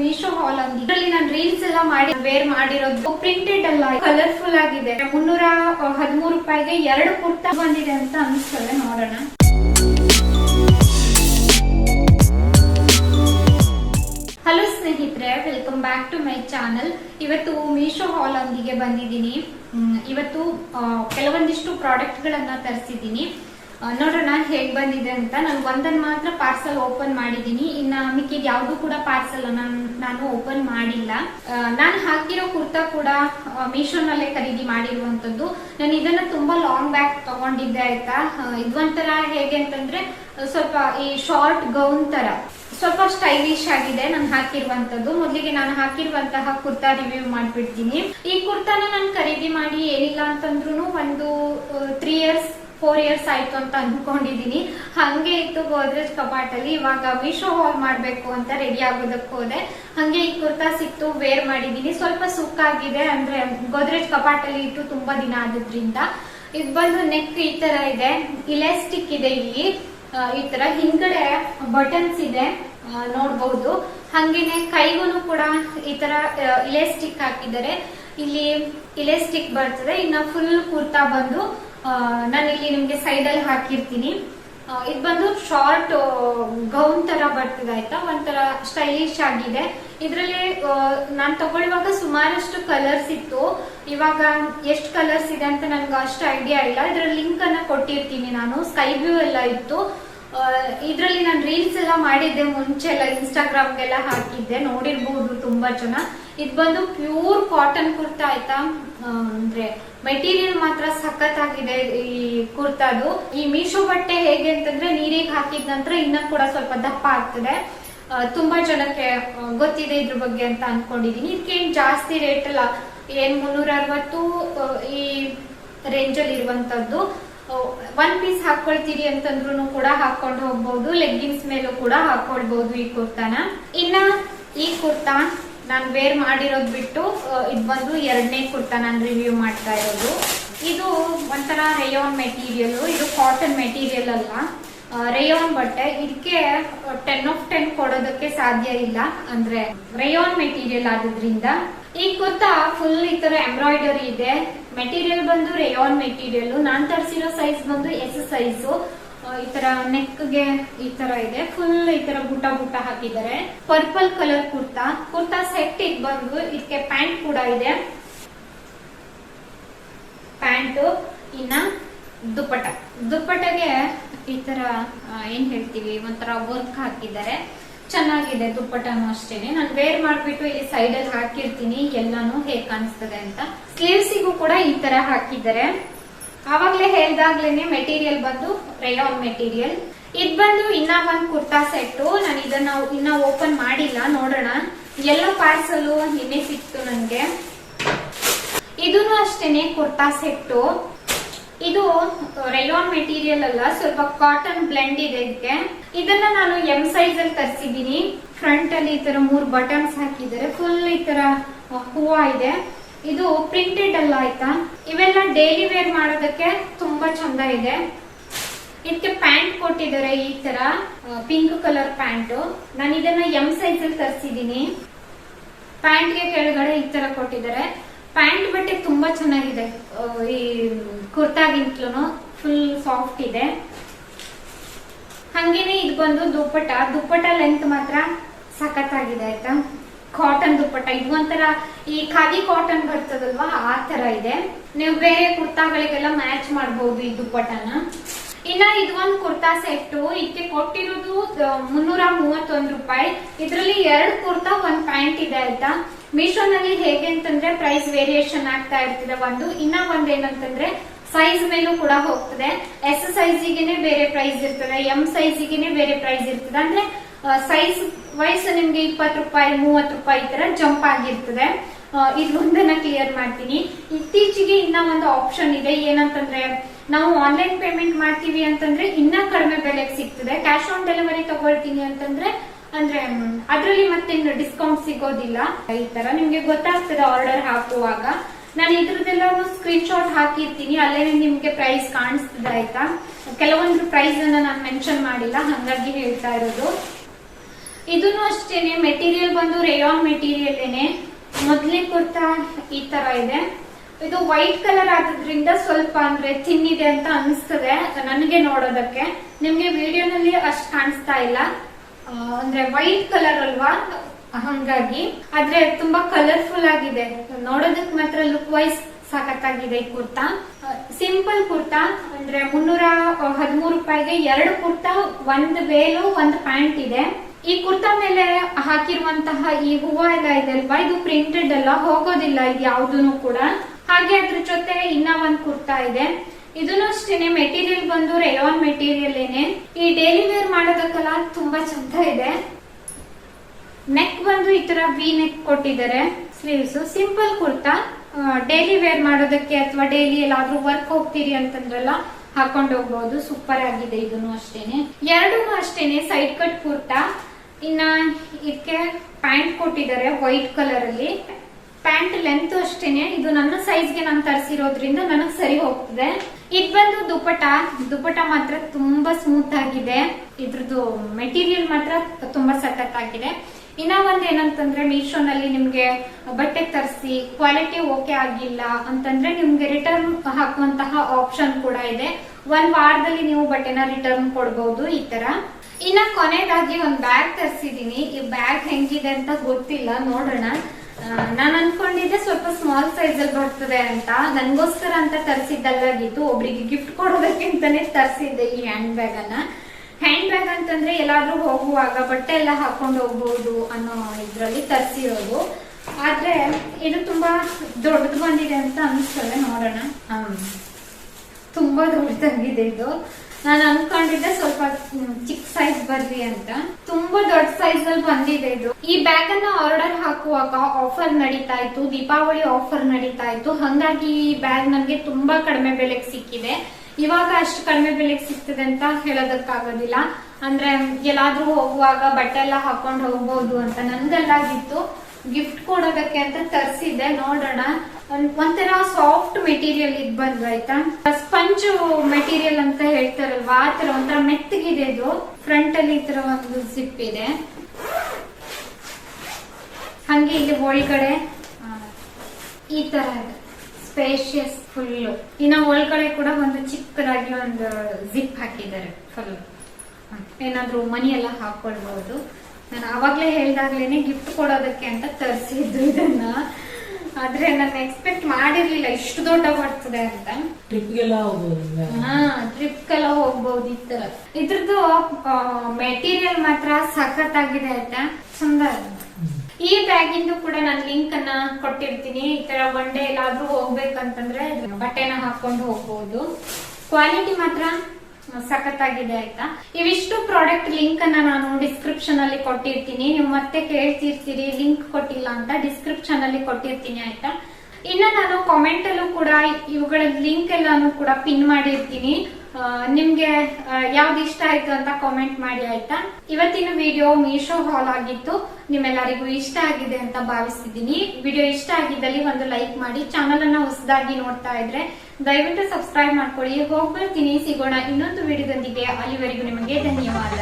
ಮೀಶೋ ಹಾಲ್ ಅಂತ. ನಾನು ರೀಲ್ಸ್ ಎಲ್ಲ ಮಾಡಿ ವೇರ್ ಮಾಡಿರೋದು. ಪ್ರಿಂಟೆಡ್ ಅಲ್ಲ ಕಲರ್ಫುಲ್ ಆಗಿದೆ. ಮುನ್ನೂರ ಹದಿಮೂರು ರೂಪಾಯಿಗೆ ಎರಡು ಕುರ್ತಾ ಬಂದಿದೆ ಅಂತ ಅನಿಸ್ತದೆ ನೋಡೋಣ. ಹಲೋ ಸ್ನೇಹಿತರೆ welcome back to my channel ಇವತ್ತು ಮೀಶೋ ಹಾಲ್ ಒಂದಿಗೆ ಬಂದಿದ್ದೀನಿ. ಇವತ್ತು ಕೆಲವೊಂದಿಷ್ಟು ಪ್ರಾಡಕ್ಟ್ ಗಳನ್ನ ತರಿಸಿದ್ದೀನಿ. ನೋಡೋಣ ಹೇಗ್ ಬಂದಿದೆ ಅಂತ. ನಾನು ಒಂದನ್ ಮಾತ್ರ ಪಾರ್ಸಲ್ ಓಪನ್ ಮಾಡಿದ್ದೀನಿ ಇನ್ನ ಮಿಕ್ಕಿದ ಯಾವ್ದು ಕೂಡ ಪಾರ್ಸಲ್ ನಾನು ಓಪನ್ ಮಾಡಿಲ್ಲ. ನಾನು ಹಾಕಿರೋ ಕುರ್ತಾ ಕೂಡ ಮೀಶೋನಲ್ಲೇ ಖರೀದಿ ಮಾಡಿರುವಂತದ್ದು ನಾನು ಇದನ್ನ ತುಂಬಾ ಲಾಂಗ್ ಬ್ಯಾಕ್ ತಗೊಂಡಿದ್ದೆ ಆಯ್ತಾ? ಇದೊಂಥರ ಹೇಗೆ ಅಂತಂದ್ರೆ, ಸ್ವಲ್ಪ ಈ ಶಾರ್ಟ್ ಗೌನ್ ತರ. ಸ್ವಲ್ಪ ಸ್ಟೈಲಿಶ್ ಆಗಿದೆ ನಾನು ಹಾಕಿರುವಂತದ್ದು ಮೊದಲಿಗೆ ನಾನು ಹಾಕಿರುವಂತಹ ಕುರ್ತಾ ರಿವ್ಯೂ ಮಾಡ್ಬಿಡ್ತೀನಿ. ಈ ಕುರ್ತಾನ ನಾನು ಖರೀದಿ ಮಾಡಿ ಏನಿಲ್ಲ ಅಂತಂದ್ರು ಒಂದು ತ್ರೀ ಇಯರ್ಸ್ ಫೋರ್ ಇಯರ್ಸ್ ಆಯ್ತು ಅಂತ ಅನ್ಕೊಂಡಿದೀನಿ. ಹಂಗೆ ಇತ್ತು ಗೋದ್ರೇಜ್ ಕಪಾಟಲ್ಲಿ. ಇವಾಗ ಮೀಶೋ ಹಾಲ್ ಮಾಡ್ಬೇಕು ಅಂತ ರೆಡಿ ಆಗೋದಕ್ಕೆ ಹೋದೆ. ಹಂಗೆ ಈ ಕುರ್ತಾ ಸಿಕ್ತು ವೇರ್ ಮಾಡಿದೀನಿ. ಸ್ವಲ್ಪ ಸುಕ್ಕಾಗಿದೆ ಅಂದ್ರೆ ಗೋದ್ರೇಜ್ ಕಪಾಟಲ್ಲಿ ಇಟ್ಟು ತುಂಬಾ ದಿನ ಆದ್ರಿಂದ ಇದು ಬಂದು ನೆಕ್ ಈ ತರ ಇದೆ. ಇಲಾಸ್ಟಿಕ್ ಇದೆ ಇಲ್ಲಿ. ಈ ತರ ಹಿಂದ್ಗಡೆ ಬಟನ್ಸ್ ಇದೆ. ನೋಡ್ಬಹುದು ಹಂಗೇನೆ ಕೈಗೂ ಕೂಡ ಈ ತರ ಇಲಾಸ್ಟಿಕ್ ಹಾಕಿದ್ದಾರೆ. ಇಲ್ಲಿ ಇಲಾಸ್ಟಿಕ್ ಬರ್ತದೆ. ಇನ್ನ ಫುಲ್ ಕುರ್ತಾ ಬಂದು ನಾನು ಇಲ್ಲಿ ನಿಮ್ಗೆ ಸೈಡ್ ಅಲ್ಲಿ ಹಾಕಿರ್ತೀನಿ. ಇದು ಬಂದು ಶಾರ್ಟ್ ಗೌನ್ ತರ ಬರ್ತದೆ ಆಯ್ತಾ? ಒಂಥರ ಸ್ಟೈಲಿಶ್ ಆಗಿದೆ. ಇದರಲ್ಲಿ ನಾನು ತಗೊಳ್ಳುವಾಗ ಸುಮಾರಷ್ಟು ಕಲರ್ಸ್ ಇತ್ತು. ಇವಾಗ ಎಷ್ಟು ಕಲರ್ಸ್ ಇದೆ ಅಂತ ನನ್ಗೆ ಅಷ್ಟು ಐಡಿಯಾ ಇಲ್ಲ. ಇದರ ಲಿಂಕ್ ಅನ್ನ ಕೊಟ್ಟಿರ್ತೀನಿ ನಾನು. ಸ್ಕೈ ಬ್ಲೂ ಎಲ್ಲ ಇತ್ತು. ಇದರಲ್ಲಿ ನಾನು ರೀಲ್ಸ್ ಎಲ್ಲ ಮಾಡಿದ್ದೆ, ಮುಂಚೆ ಎಲ್ಲ ಇನ್ಸ್ಟಾಗ್ರಾಮ್ಗೆಲ್ಲ ಹಾಕಿದ್ದೆ. ನೋಡಿರ್ಬಹುದು ತುಂಬಾ ಜನ. ಇದು ಬಂದು ಪ್ಯೂರ್ ಕಾಟನ್ ಕುರ್ತಾ ಆಯ್ತಾ? ಅಂದ್ರೆ ಮೆಟೀರಿಯಲ್ ಮಾತ್ರ ಸಖತ್ತಾಗಿದೆ ಈ ಕುರ್ತಾದು. ಈ ಮೀಶೋ ಬಟ್ಟೆ ಹೇಗೆ ಅಂತಂದ್ರೆ ನೀರಿಗೆ ಹಾಕಿದ ನಂತರ ಇನ್ನ ಕೂಡ ಸ್ವಲ್ಪ ದಪ್ಪ ಆಗ್ತದೆ. ತುಂಬಾ ಜನಕ್ಕೆ ಗೊತ್ತಿದೆ ಇದ್ರ ಬಗ್ಗೆ ಅಂತ ಅನ್ಕೊಂಡಿದೀನಿ. ಇದಕ್ಕೇನ್ ಜಾಸ್ತಿ ರೇಟ್ ಅಲ್ಲ. ಏನ್ ಮುನ್ನೂರ ಅರವತ್ತು ಈ ರೇಂಜ್ ಅಲ್ಲಿ ಇರುವಂತದ್ದು. ಒನ್ ಪೀಸ್ ಹಾಕೊಳ್ತೀರಿ ಅಂತಂದ್ರು ಕೂಡ ಹಾಕೊಂಡು ಹೋಗ್ಬಹುದು ಲೆಗ್ಗಿನ್ಸ್ ಮೇಲೂ ಕೂಡ ಹಾಕೊಳ್ಬಹುದು ಈ ಕುರ್ತಾನ. ಇನ್ನ ಈ ಕುರ್ತಾ ನಾನು ವೇರ್ ಮಾಡಿರೋದ್ ಬಿಟ್ಟು ಇದು ಬಂದು ಎರಡನೇ ಕುರ್ತಾ ನಾನು ರಿವ್ಯೂ ಮಾಡ್ತಾ ಇರೋದು. ಇದು ಒಂಥರ ರೇಯೋನ್ ಮೆಟೀರಿಯಲ್ ಇದು ಕಾಟನ್ ಮೆಟೀರಿಯಲ್ ಅಲ್ಲ. ರೇಯಾನ್ ಬಟ್ಟೆ. ಇದಕ್ಕೆ ಟೆನ್ ಆಫ್ ಟೆನ್ ಕೊಡೋದಕ್ಕೆ ಸಾಧ್ಯ ಇಲ್ಲ. ಅಂದ್ರೆ ರೇಯೋನ್ ಮೆಟೀರಿಯಲ್ ಆದ್ರಿಂದ ಈ ಕುರ್ತಾ ಫುಲ್ ಈ ತರ ಎಂಬ್ರಾಯ್ಡರಿ ಇದೆ. ಮೆಟೀರಿಯಲ್ ಬಂದು ರೇಯಾನ್ ಮೆಟೀರಿಯಲ್ ನಾನ್ ತರಿಸಿರೋ ಸೈಜ್ ಬಂದು ಎಸ್ ಸೈಜ್ ಈ ತರ ನೆಕ್ಗೆ ಈ ತರ ಇದೆ. ಫುಲ್ ಈ ತರ ಬುಟ್ಟ ಬುಟ್ಟ ಹಾಕಿದ್ದಾರೆ. Purple colour kurta. Kurta set ಇದು ಬಂದು ಇದಕ್ಕೆ ಪ್ಯಾಂಟ್ ಕೂಡ ಇದೆ. ಪ್ಯಾಂಟ್ ಇನ್ನ ದುಪ್ಪಟ ದುಪ್ಪಟಗೆ ಈ ತರ ಏನ್ ಹೇಳ್ತೀವಿ? ಒಂಥರ ವರ್ಕ್ ಹಾಕಿದ್ದಾರೆ. ಚೆನ್ನಾಗಿದೆ ದುಪ್ಪಟನು ಅಷ್ಟೇನೆ. ನಾನು ವೇರ್ ಮಾಡ್ಬಿಟ್ಟು ಇಲ್ಲಿ ಸೈಡ್ ಅಲ್ಲಿ ಹಾಕಿರ್ತೀನಿ. ಎಲ್ಲಾನು ಹೇಗ್ ಕಾಣಿಸ್ತದೆ ಅಂತ. ಸ್ಲೀವ್ಸಿಗೂ ಕೂಡ ಈ ತರ ಹಾಕಿದ್ದಾರೆ. ಆವಾಗ್ಲೇ ಹೇಳ್ದಾಗ್ಲೇನೆ ಮೆಟೀರಿಯಲ್ ಬಂದು ರಯಾನ್ ಮೆಟೀರಿಯಲ್ ಇದ್ ಬಂದು ಇನ್ನ ಒಂದ್ ಕುರ್ತಾ ಸೆಟ್ ನಾನು ಇದನ್ನ ಇನ್ನ ಓಪನ್ ಮಾಡಿಲ್ಲ. ನೋಡೋಣ. ಎಲ್ಲ ಪಾರ್ಸಲ್ ನಿನ್ನೆ ಸಿಕ್ತು ನನ್ಗೆ. ಇದೂನು ಅಷ್ಟೇನೆ ಕುರ್ತಾ ಸೆಟ್ಟು ಇದು ರೈಲಾನ್ ಮೆಟೀರಿಯಲ್ ಅಲ್ಲ, ಸ್ವಲ್ಪ ಕಾಟನ್ ಬ್ಲೆಂಡ್ ಇದೆ ಇದಕ್ಕೆ. ಇದನ್ನ ನಾನು ಎಂ ಸೈಜ್ ಅಲ್ಲಿ ತರಿಸಿದೀನಿ ಫ್ರಂಟ್ ಅಲ್ಲಿ ಈ ತರ ಮೂರ್ ಬಟನ್ಸ್ ಹಾಕಿದ್ದಾರೆ. ಫುಲ್ ಈ ತರ ಹೂವ ಇದೆ. ಇದು ಪ್ರಿಂಟೆಡ್ ಅಲ್ಲ ಆಯ್ತಾ? ಇವೆಲ್ಲ ಡೈಲಿ ವೇರ್ ಮಾಡೋದಕ್ಕೆ ತುಂಬಾ ಚಂದ ಇದೆ. ಇದಕ್ಕೆ ಪ್ಯಾಂಟ್ ಕೊಟ್ಟಿದ್ದಾರೆ ಈ ತರ ಪಿಂಕ್ ಕಲರ್ ಪ್ಯಾಂಟ್ ನಾನು ಇದನ್ನ ಎಂ ಸೈಜ್ ಅಲ್ಲಿ ತರಿಸಿದೀನಿ ಪ್ಯಾಂಟ್ಗೆ ಕೆಳಗಡೆ ಈ ತರ ಕೊಟ್ಟಿದ್ದಾರೆ. ಪ್ಯಾಂಟ್ ಬಟ್ಟೆ ತುಂಬಾ ಚೆನ್ನಾಗಿದೆ. ಈ ಕುರ್ತಾಗಿಂತ್ಲೂ ಫುಲ್ ಸಾಫ್ಟ್ ಇದೆ. ಹಂಗೇನೆ ಇದು ಬಂದು ದುಪ್ಪಟ ದುಪ್ಪಟ ಲೆಂತ್ ಮಾತ್ರ ಸಖತ್ತಾಗಿದೆ, ಆಯ್ತಾ? ಕಾಟನ್ ದುಪ್ಪಟ ಇದು ಒಂಥರ, ಈ ಖಾದಿ ಕಾಟನ್ ಬರ್ತದಲ್ವಾ, ಆ ತರ ಇದೆ. ನೀವು ಬೇರೆ ಕುರ್ತಾಗಳಿಗೆಲ್ಲ ಮ್ಯಾಚ್ ಮಾಡಬಹುದು ಈ ದುಪ್ಪಟನ ಇನ್ನ ಇದು ಒಂದು ಕುರ್ತಾ ಸೆಟ್ ಇದಕ್ಕೆ ಕೊಟ್ಟಿರೋದು ಮುನ್ನೂರ ಮೂವತ್ತೊಂದು ರೂಪಾಯಿ. ಇದರಲ್ಲಿ ಎರಡು ಕುರ್ತಾ ಒಂದ್ ಪ್ಯಾಂಟ್ ಇದೆ ಆಯ್ತಾ? ಮೀಶೋನಲ್ಲಿ ಹೇಗೆ ಅಂತಂದ್ರೆ ಪ್ರೈಸ್ ವೇರಿಯೇಷನ್ ಆಗ್ತಾ ಇರ್ತದೆ ಒಂದು. ಇನ್ನ ಒಂದ್ ಏನಂತಂದ್ರೆ ಸೈಜ್ ಮೇಲೂ ಕೂಡ ಹೋಗ್ತದೆ. ಎಸ್ ಸೈಜಿಗೆನೆ ಬೇರೆ ಪ್ರೈಸ್ ಇರ್ತದೆ ಎಂ ಸೈಜಿಗೆನೆ ಬೇರೆ ಪ್ರೈಸ್ ಇರ್ತದೆ. ಅಂದ್ರೆ ಸೈಜ್ ವೈಸ್ ನಿಮ್ಗೆ ಇಪ್ಪತ್ತು ರೂಪಾಯಿ, ಮೂವತ್ತು ರೂಪಾಯಿ ಈ ತರ ಜಂಪ್ ಆಗಿರ್ತದೆ. ಇದೊಂದನ್ನ ಕ್ಲಿಯರ್ ಮಾಡ್ತೀನಿ. ಇತ್ತೀಚೆಗೆ ಇನ್ನ ಒಂದು ಆಪ್ಷನ್ ಇದೆ. ಏನಂತಂದ್ರೆ ನಾವು ಆನ್ಲೈನ್ ಪೇಮೆಂಟ್ ಮಾಡ್ತೀವಿ ಅಂತಂದ್ರೆ ಇನ್ನ ಕಡಿಮೆ ಬೆಲೆಗೆ ಸಿಗ್ತದೆ. ಕ್ಯಾಶ್ ಆನ್ ಡೆಲಿವರಿ ತಗೊಳ್ತೀನಿ ಅಂತಂದ್ರೆ, ಅಂದ್ರೆ ಅದರಲ್ಲಿ ಅದ್ರಲ್ಲಿ ಮತ್ತೆ ಡಿಸ್ಕೌಂಟ್ ಸಿಗೋದಿಲ್ಲ. ಈ ತರ ನಿಮ್ಗೆ ಗೊತ್ತಾಗ್ತದೆ ಆರ್ಡರ್ ಹಾಕುವಾಗ. ನಾನು ಇದ್ರದ್ದೆಲ್ಲ ಸ್ಕ್ರೀನ್ ಶಾಟ್ ಹಾಕಿರ್ತೀನಿ. ಅಲ್ಲೇ ನಿಮ್ಗೆ ಪ್ರೈಸ್ ಕಾಣಿಸ್ತದೆ ಆಯ್ತಾ? ಕೆಲವೊಂದು ಪ್ರೈಸ್ ಅನ್ನ ನಾನು ಮೆನ್ಷನ್ ಮಾಡಿಲ್ಲ, ಹಂಗಾಗಿ ಹೇಳ್ತಾ ಇರೋದು. ಇದನ್ನು ಅಷ್ಟೇನೆ ಮೆಟೀರಿಯಲ್ ಬಂದು ರೇಯಾನ್ ಮೆಟೀರಿಯಲ್ ಮೊದ್ಲೇ ಕುರ್ತಾ ಈ ತರ ಇದೆ. ಇದು ವೈಟ್ ಕಲರ್ ಆಗೋದ್ರಿಂದ ಸ್ವಲ್ಪ ಅಂದ್ರೆ ತಿನ್ನಿದೆ ಅಂತ ಅನಿಸ್ತದೆ. ನನಗೆ ನೋಡೋದಕ್ಕೆ. ನಿಮ್ಗೆ ವಿಡಿಯೋನಲ್ಲಿ ಅಷ್ಟು ಕಾಣಿಸ್ತಾ ಇಲ್ಲ. ಅಂದ್ರೆ ವೈಟ್ ಕಲರ್ ಅಲ್ವಾ? ಹಂಗಾಗಿ. ಆದ್ರೆ ತುಂಬಾ ಕಲರ್ಫುಲ್ ಆಗಿದೆ. ನೋಡೋದಕ್ ಮಾತ್ರ ಲುಕ್ ವೈಸ್ ಸಖತ್ತಾಗಿದೆ ಈ ಕುರ್ತಾ. ಸಿಂಪಲ್ ಕುರ್ತಾ. ಅಂದ್ರೆ ಮುನ್ನೂರ ಹದಿಮೂರು ರೂಪಾಯಿಗೆ ಎರಡು ಕುರ್ತಾ, ಒಂದ್ ವೇಲು, ಒಂದ್ ಪ್ಯಾಂಟ್ ಇದೆ. ಈ ಕುರ್ತಾ ಮೇಲೆ ಹಾಕಿರುವಂತಹ ಈ ಹೂವ ಎಲ್ಲ ಇದೆ ಅಲ್ವಾ? ಇದು ಪ್ರಿಂಟೆಡ್ ಅಲ್ಲ. ಹೋಗೋದಿಲ್ಲ ಇದು ಯಾವ್ದು ಕೂಡ. ಹಾಗೆ ಅದ್ರ ಜೊತೆ ಇನ್ನ ಒಂದ್ ಕುರ್ತಾ ಇದೆ. ಇದನ್ನು ಅಷ್ಟೇನೆ ಮೆಟೀರಿಯಲ್ ಬಂದು ರೇಯಾನ್ ಮೆಟೀರಿಯಲ್ ಏನೇ. ಈ ಡೈಲಿ ವೇರ್ ಮಾಡೋದಕ್ಕೆಲ್ಲ ತುಂಬಾ ಚಂದ ಇದೆ. ನೆಕ್ ಬಂದು ಈ ತರ ವಿ ನೆಕ್ ಕೊಟ್ಟಿದ್ದಾರೆ sleeves simple kurta. Daily wear ಮಾಡೋದಕ್ಕೆ ಅಥವಾ ಡೈಲಿ ಎಲ್ಲಾದ್ರೂ ವರ್ಕ್ ಹೋಗ್ತೀರಿ ಅಂತಂದ್ರಲ್ಲ ಹಾಕೊಂಡು ಹೋಗ್ಬಹುದು ಸೂಪರ್ ಆಗಿದೆ ಇದನ್ನು ಅಷ್ಟೇನೆ. ಎರಡೂ ಅಷ್ಟೇನೆ ಸೈಡ್ ಕಟ್ ಕುರ್ತಾ. ಇನ್ನ ಇದಕ್ಕೆ ಪ್ಯಾಂಟ್ ಕೊಟ್ಟಿದ್ದಾರೆ ವೈಟ್ ಕಲರ್ ಅಲ್ಲಿ. ಪ್ಯಾಂಟ್ ಲೆಂತ್ ಅಷ್ಟೇನೆ. ಇದು ನನ್ನ ಸೈಜ್ಗೆ ನಾನು ತರಿಸಿರೋದ್ರಿಂದ ನನಗೆ ಸರಿ ಹೋಗ್ತದೆ. ಇದು ಬಂದು ದುಪಟ ದುಪಟ ಮಾತ್ರ ತುಂಬಾ ಸ್ಮೂತ್ ಆಗಿದೆ. ಇದ್ರದ್ದು ಮೆಟೀರಿಯಲ್ ಮಾತ್ರ ತುಂಬಾ ಸಖತ್ತಾಗಿದೆ. ಇನ್ನ ಒಂದ್ ಏನಂತಂದ್ರೆ ಮೀಶೋನಲ್ಲಿ ನಿಮ್ಗೆ ಬಟ್ಟೆ ತರಿಸಿ ಕ್ವಾಲಿಟಿ ಓಕೆ ಆಗಿಲ್ಲ ಅಂತಂದ್ರೆ ನಿಮ್ಗೆ ರಿಟರ್ನ್ ಹಾಕುವಂತಹ ಆಪ್ಷನ್ ಕೂಡ ಇದೆ. ಒಂದ್ ವಾರದಲ್ಲಿ ನೀವು ಬಟ್ಟೆನ ರಿಟರ್ನ್ ಕೊಡಬಹುದು ಈ ತರ. ಇನ್ನ ಕೊನೆಯದಾಗಿ ಒಂದ್ ಬ್ಯಾಗ್ ತರಿಸಿದೀನಿ. ಈ ಬ್ಯಾಗ್ ಹೆಂಗಿದೆ ಅಂತ ಗೊತ್ತಿಲ್ಲ. ನೋಡೋಣ. ನಾನು ಅನ್ಕೊಂಡಿದ್ದೆ ಸ್ವಲ್ಪ ಸ್ಮಾಲ್ ಸೈಜ್ ಅಲ್ಲಿ ಬರ್ತದೆ ಅಂತ. ನನ್ಗೋಸ್ಕರ ಅಂತ ತರಿಸಿದ್ದಲ್ಲಾಗಿತ್ತು. ಒಬ್ರಿಗೆ ಗಿಫ್ಟ್ ಕೊಡೋದಕ್ಕಿಂತಾನೆ ತರಿಸಿದ್ದೆ ಈ ಹ್ಯಾಂಡ್ ಬ್ಯಾಗ್ ಅನ್ನ ಹ್ಯಾಂಡ್ ಬ್ಯಾಗ್ ಅಂತಂದ್ರೆ ಎಲ್ಲಾದ್ರೂ ಹೋಗುವಾಗ ಬಟ್ಟೆ ಎಲ್ಲ ಹಾಕೊಂಡು ಹೋಗ್ಬೋದು ಅನ್ನೋ ಇದ್ರಲ್ಲಿ ತರಿಸಿರೋದು. ಆದ್ರೆ ಇದು ತುಂಬಾ ದೊಡ್ಡದು ಬಂದಿದೆ ಅಂತ ಅನಿಸ್ತದೆ ನೋಡೋಣ. ಹ್ಮ್. ತುಂಬಾ ದೊಡ್ಡದಾಗಿದೆ ಇದು. ನಾನು ಅನ್ಕೊಂಡಿದ್ದೆ ಸ್ವಲ್ಪ ಚಿಕ್ಕ ಸೈಜ್ ಬರ್ಲಿ ಅಂತ. ತುಂಬಾ ದೊಡ್ಡ ಸೈಜ್ ಅಲ್ಲಿ ಬಂದಿದೆ ಇದು. ಈ ಬ್ಯಾಗ್ ಅನ್ನ ಆರ್ಡರ್ ಹಾಕುವಾಗ ಆಫರ್ ನಡೀತಾ ಇತ್ತು, ದೀಪಾವಳಿ ಆಫರ್ ನಡೀತಾ ಇತ್ತು. ಹಂಗಾಗಿ ಈ ಬ್ಯಾಗ್ ನನ್ಗೆ ತುಂಬಾ ಕಡಿಮೆ ಬೆಲೆಗೆ ಸಿಕ್ಕಿದೆ. ಇವಾಗ ಅಷ್ಟು ಕಡಿಮೆ ಬೆಲೆಗೆ ಸಿಗ್ತದೆ ಅಂತ ಹೇಳೋದಕ್ಕಾಗೋದಿಲ್ಲ. ಅಂದ್ರೆ ಎಲ್ಲಾದ್ರೂ ಹೋಗುವಾಗ ಬಟ್ಟೆ ಎಲ್ಲ ಹಾಕೊಂಡು ಹೋಗ್ಬೋದು ಅಂತ ನನ್ಗೆಲ್ಲಾಗಿತ್ತು ಗಿಫ್ಟ್ ಕೊಡೋದಕ್ಕೆ ಅಂತ ತರಿಸಿದ್ದೆ, ನೋಡೋಣ. ಒಂಥರ ಸಾಫ್ಟ್ ಮೆಟೀರಿಯಲ್ ಇದ್ ಬಂದು ಆಯ್ತಾ? ಸ್ಪಂಜ್ ಮೆಟೀರಿಯಲ್ ಅಂತ ಹೇಳ್ತಾರಲ್ವಾ? ಆ ತರ ಒಂಥರ ಮೆತ್ತಗಿದೆ ಇದು. ಫ್ರಂಟ್ ಅಲ್ಲಿ ಈ ತರ ಒಂದು ಜಿಪ್ ಇದೆ. ಹಂಗೆ ಇಲ್ಲಿ ಒಳಗಡೆ ಈ ತರ ಇದೆ. ಸ್ಪೇಷಿಯಸ್ ಫುಲ್ ಇನ್ನ ಒಳಗಡೆ ಕೂಡ ಒಂದು ಚಿಕ್ಕದಾಗಿ ಒಂದು ಜಿಪ್ ಹಾಕಿದ್ದಾರೆ ಫುಲ್ ಏನಾದ್ರೂ ಮನಿ ಎಲ್ಲ ಹಾಕೊಳ್ಬಹುದು. ನಾನು ಅವಾಗ್ಲೇ ಹೇಳ್ದಾಗ್ಲೇನೆ ಗಿಫ್ಟ್ ಕೊಡೋದಕ್ಕೆ ಅಂತ ತರಿಸಿದ್ದು ಇದನ್ನ. ಆದ್ರೆ ನಾನು ಎಕ್ಸ್ಪೆಕ್ಟ್ ಮಾಡಿರ್ಲಿಲ್ಲ ಇಷ್ಟು ದೊಡ್ಡ ಬರ್ತದೆ ಅಂತ. ಟ್ರಿಪ್ಗೆಲ್ಲ ಹೋಗ್ಬೋದು. ಹಾ ಟ್ರಿಪ್ಗೆಲ್ಲ ಹೋಗ್ಬೋದು ಈ ತರ. ಇದ್ರದ್ದು ಮೆಟೀರಿಯಲ್ ಮಾತ್ರ ಸಖತ್ತಾಗಿದೆ ಆಯ್ತಾ ಚಂದ ಈ ಬ್ಯಾಗ್ ಬ್ಯಾಗಿಂದು ಕೂಡ ನಾನು ಲಿಂಕ್ ಅನ್ನ ಕೊಟ್ಟಿರ್ತೀನಿ. ಈ ತರ ಒನ್ ಡೇ ಎಲ್ಲಾದ್ರೂ ಹೋಗ್ಬೇಕಂತಂದ್ರೆ ಬಟ್ಟೆನ ಹಾಕೊಂಡು ಹೋಗ್ಬಹುದು ಕ್ವಾಲಿಟಿ ಮಾತ್ರ ಸಖತ್ತಾಗಿದೆ ಆಯ್ತಾ? ಇವಿಷ್ಟು ಪ್ರಾಡಕ್ಟ್ ಲಿಂಕ್ ಅನ್ನ ನಾನು ಡಿಸ್ಕ್ರಿಪ್ಷನ್ ಅಲ್ಲಿ ಕೊಟ್ಟಿರ್ತೀನಿ. ನೀವು ಮತ್ತೆ ಕೇಳ್ತಿರ್ತೀರಿ ಲಿಂಕ್ ಕೊಟ್ಟಿಲ್ಲ ಅಂತ ಡಿಸ್ಕ್ರಿಪ್ಷನ್ ಅಲ್ಲಿ ಕೊಟ್ಟಿರ್ತೀನಿ ಆಯ್ತಾ? ಇನ್ನ ನಾನು ಕಾಮೆಂಟ್ ಅಲ್ಲೂ ಕೂಡ ಇವುಗಳ ಲಿಂಕ್ ಎಲ್ಲಾನು ಕೂಡ ಪಿನ್ ಮಾಡಿರ್ತೀನಿ. ನಿಮ್ಗೆ ಯಾವ್ದು ಇಷ್ಟ ಆಯ್ತು ಅಂತ ಕಾಮೆಂಟ್ ಮಾಡಿ ಆಯ್ತಾ? ಇವತ್ತಿನ ವಿಡಿಯೋ ಮೀಶೋ ಹಾಲ್ ಆಗಿತ್ತು. ನಿಮ್ಮೆಲ್ಲರಿಗೂ ಇಷ್ಟ ಆಗಿದೆ ಅಂತ ಭಾವಿಸ್ತಿದ್ದೀನಿ. ವಿಡಿಯೋ ಇಷ್ಟ ಆಗಿದ್ದಲ್ಲಿ ಒಂದು ಲೈಕ್ ಮಾಡಿ ಚಾನಲ್ ಅನ್ನ ಹೊಸದಾಗಿ ನೋಡ್ತಾ ಇದ್ರೆ ದಯವಿಟ್ಟು ಸಬ್ಸ್ಕ್ರೈಬ್ ಮಾಡ್ಕೊಳ್ಳಿ. ಹೋಗ್ಬರ್ತೀನಿ. ಸಿಗೋಣ ಇನ್ನೊಂದು ವಿಡಿಯೋದೊಂದಿಗೆ ಅಲ್ಲಿವರೆಗೂ ನಿಮಗೆ ಧನ್ಯವಾದ.